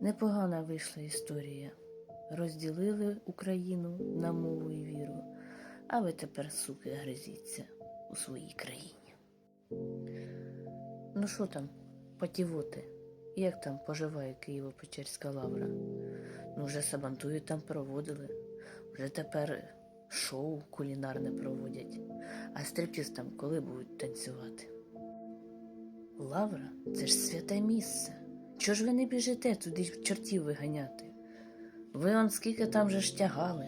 Непогана вийшла історія. Розділили Україну на мову і віру, а ви тепер, суки, гризіться у своїй країні. Ну що там, патівоти? Як там поживає Києво-Печерська лавра? Ну, вже сабантую там проводили, вже тепер шоу кулінарне проводять. А стриптіз там коли будуть танцювати? Лавра це ж святе місце. Чого ж ви не біжите туди чортів виганяти? Ви он скільки там же ж тягали.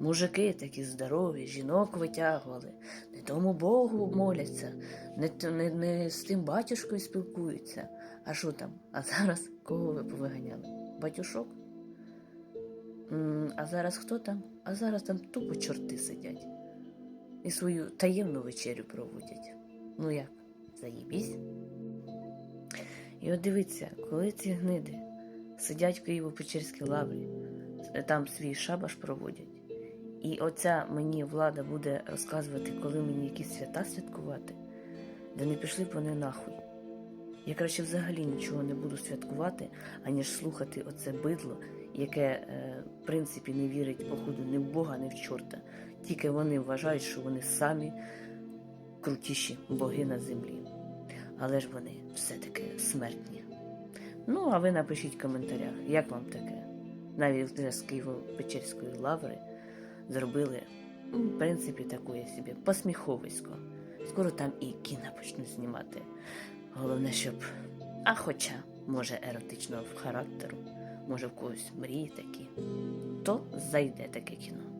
Мужики такі здорові, жінок витягували, не тому Богу моляться, не, не, не з тим батюшкою спілкуються. А що там? А зараз кого ви повиганяли? Батюшок? А зараз хто там? А зараз там тупо чорти сидять і свою таємну вечерю проводять. Ну як, заїбісь? І от дивіться, коли ці гниди сидять в Києво-Печерській лаврі, е, там свій шабаш проводять. І оця мені влада буде розказувати, коли мені якісь свята святкувати, де не пішли б вони нахуй. Я краще взагалі нічого не буду святкувати, аніж слухати оце бидло, яке, е, в принципі, не вірить, походу, ні в Бога, ні в чорта. Тільки вони вважають, що вони самі крутіші боги на землі. Але ж вони все-таки смертні. Ну, а ви напишіть в коментарях, як вам таке. Навіть вже з Києво-Печерської лаври зробили, ну, в принципі, такої собі посміховисько. Скоро там і кіно почнуть знімати. Головне, щоб. А хоча, може, еротичного характеру, може, в когось мрії такі, то зайде таке кіно.